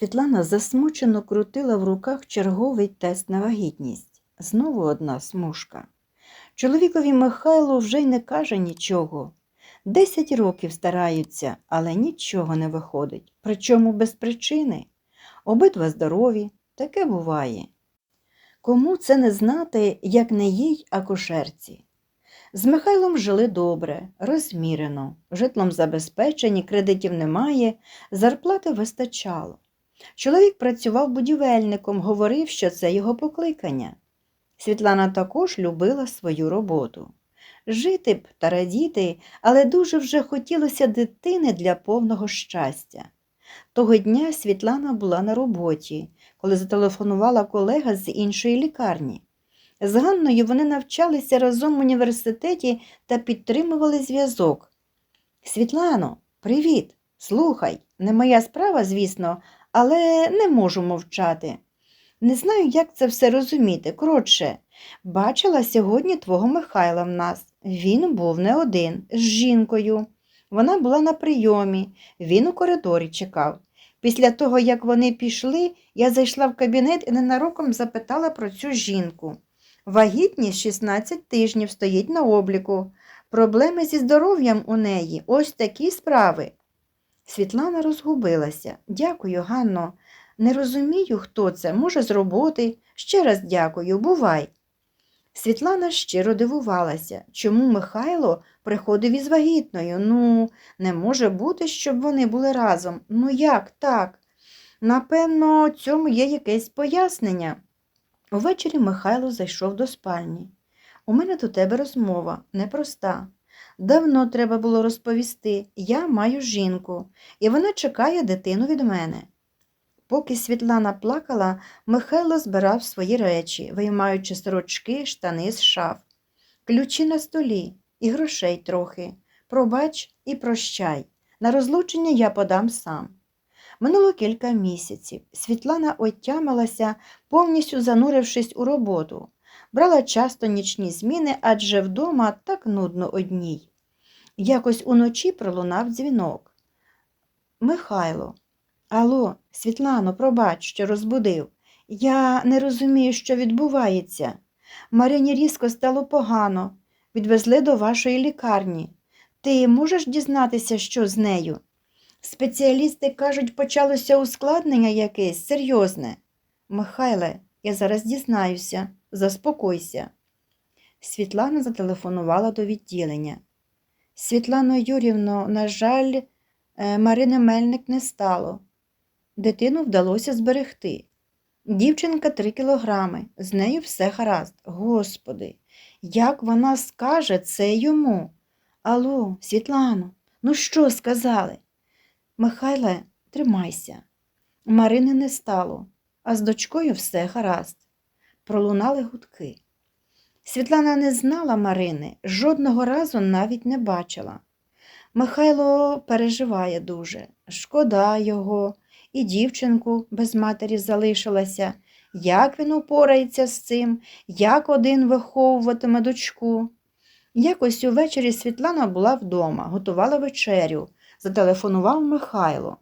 Світлана засмучено крутила в руках черговий тест на вагітність. Знову одна смужка. Чоловікові Михайлу вже й не каже нічого. Десять років стараються, але нічого не виходить, причому без причини. Обидва здорові, таке буває. Кому це не знати, як не їй акушерці? З Михайлом жили добре, розмірено, житлом забезпечені, кредитів немає, зарплати вистачало. Чоловік працював будівельником, говорив, що це його покликання. Світлана також любила свою роботу. Жити б та радіти, але дуже вже хотілося дитини для повного щастя. Того дня Світлана була на роботі, коли зателефонувала колега з іншої лікарні. З Ганною вони навчалися разом в університеті та підтримували зв'язок. Світлано, привіт! Слухай, не моя справа, звісно, але не можу мовчати. Не знаю, як це все розуміти. Коротше, бачила сьогодні твого Михайла в нас. Він був не один, з жінкою. Вона була на прийомі, він у коридорі чекав. Після того, як вони пішли, я зайшла в кабінет і ненароком запитала про цю жінку. Вагітність 16 тижнів стоїть на обліку. Проблеми зі здоров'ям у неї ось такі справи. Світлана розгубилася. Дякую, Ганно. Не розумію, хто це, може, з роботи. Ще раз дякую, бувай. Світлана щиро дивувалася, чому Михайло приходив із вагітною. Ну, не може бути, щоб вони були разом. Ну як так? Напевно, цьому є якесь пояснення. Увечері Михайло зайшов до спальні. У мене до тебе розмова непроста. Давно треба було розповісти, я маю жінку, і вона чекає дитину від мене. Поки Світлана плакала, Михайло збирав свої речі, виймаючи сорочки, штани з шаф, ключі на столі і грошей трохи. Пробач і прощай. На розлучення я подам сам. Минуло кілька місяців. Світлана отямилася, повністю занурившись у роботу. Брала часто нічні зміни, адже вдома так нудно одній. Якось уночі пролунав дзвінок. Михайло. Алло, Світлано, пробач, що розбудив. Я не розумію, що відбувається. Марині різко стало погано. Відвезли до вашої лікарні. Ти можеш дізнатися, що з нею? Спеціалісти кажуть, почалося ускладнення якесь серйозне. Михайле, я зараз дізнаюся, заспокойся. Світлана зателефонувала до відділення. Світлано Юрівно, на жаль, е, Марини Мельник не стало. Дитину вдалося зберегти. Дівчинка три кілограми, з нею все гаразд. Господи, як вона скаже це йому? Алло, Світлано, ну що сказали? Михайле, тримайся. Марини не стало, а з дочкою все гаразд. Пролунали гудки. Світлана не знала Марини, жодного разу навіть не бачила. Михайло переживає дуже, шкода його, і дівчинку без матері залишилася. Як він упорається з цим, як один виховуватиме дочку. Якось увечері Світлана була вдома, готувала вечерю. Зателефонував Михайло.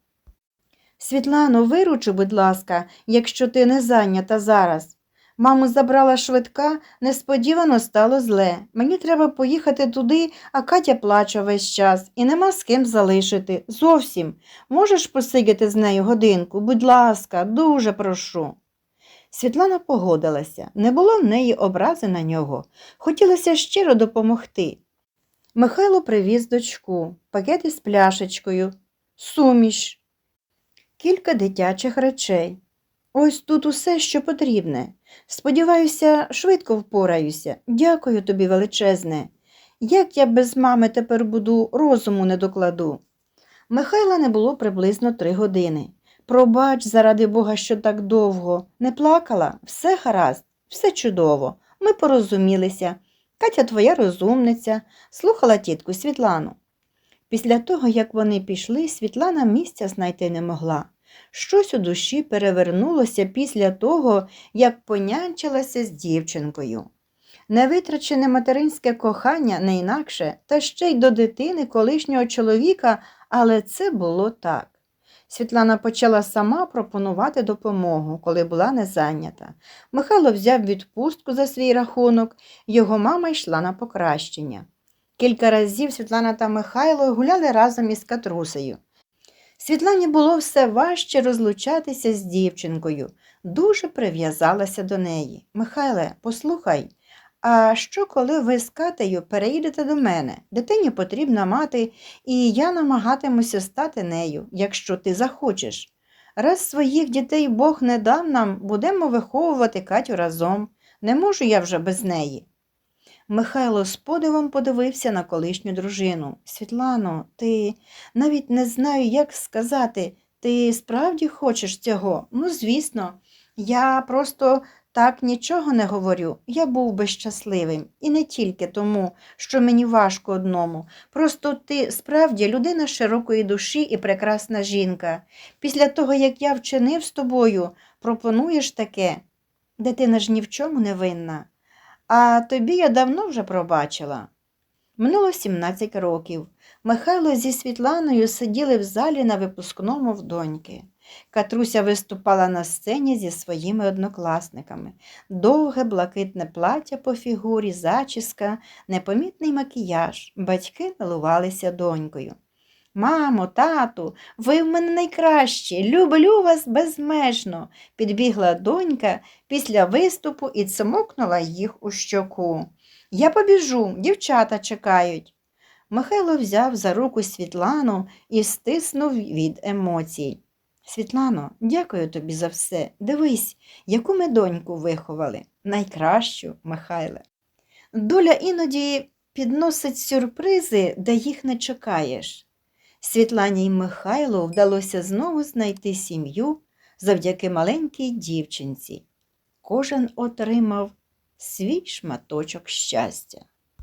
Світлано, виручи, будь ласка, якщо ти не зайнята зараз. Маму забрала швидка, несподівано стало зле. Мені треба поїхати туди, а Катя плаче весь час і нема з ким залишити. Зовсім. Можеш посидіти з нею годинку? Будь ласка, дуже прошу. Світлана погодилася, не було в неї образи на нього. Хотілося щиро допомогти. Михайло привіз дочку, пакет із пляшечкою, суміш, кілька дитячих речей. Ось тут усе, що потрібне. Сподіваюся, швидко впораюся. Дякую тобі, величезне. Як я без мами тепер буду, розуму не докладу. Михайла не було приблизно три години. Пробач, заради Бога, що так довго. Не плакала? Все гаразд, все чудово. Ми порозумілися. Катя твоя розумниця, слухала тітку Світлану. Після того, як вони пішли, Світлана місця знайти не могла. Щось у душі перевернулося після того, як понянчилася з дівчинкою. Невитрачене материнське кохання не інакше, та ще й до дитини колишнього чоловіка, але це було так. Світлана почала сама пропонувати допомогу, коли була не зайнята. Михайло взяв відпустку за свій рахунок, його мама йшла на покращення. Кілька разів Світлана та Михайло гуляли разом із Катрусею. Світлані було все важче розлучатися з дівчинкою, дуже прив'язалася до неї. Михайле, послухай, а що, коли ви з Катею переїдете до мене? Дитині потрібна мати, і я намагатимуся стати нею, якщо ти захочеш. Раз своїх дітей Бог не дав нам, будемо виховувати Катю разом. Не можу я вже без неї. Михайло з подивом подивився на колишню дружину. Світлано, ти навіть не знаю, як сказати, ти справді хочеш цього? Ну, звісно, я просто так нічого не говорю. Я був би щасливим. І не тільки тому, що мені важко одному. Просто ти справді людина широкої душі і прекрасна жінка. Після того, як я вчинив з тобою, пропонуєш таке. Дитина ж ні в чому не винна. А тобі я давно вже пробачила. Минуло 17 років. Михайло зі Світланою сиділи в залі на випускному в доньки. Катруся виступала на сцені зі своїми однокласниками. Довге блакитне плаття по фігурі, зачіска, непомітний макіяж. Батьки милувалися донькою. Мамо, тату, ви в мене найкращі, люблю вас безмежно, підбігла донька після виступу і цмокнула їх у щоку. Я побіжу, дівчата чекають. Михайло взяв за руку Світлану і стиснув від емоцій. Світлано, дякую тобі за все. Дивись, яку ми доньку виховали. Найкращу, Михайле. Доля іноді підносить сюрпризи, де їх не чекаєш. Світлані й Михайлу вдалося знову знайти сім'ю завдяки маленькій дівчинці. Кожен отримав свій шматочок щастя.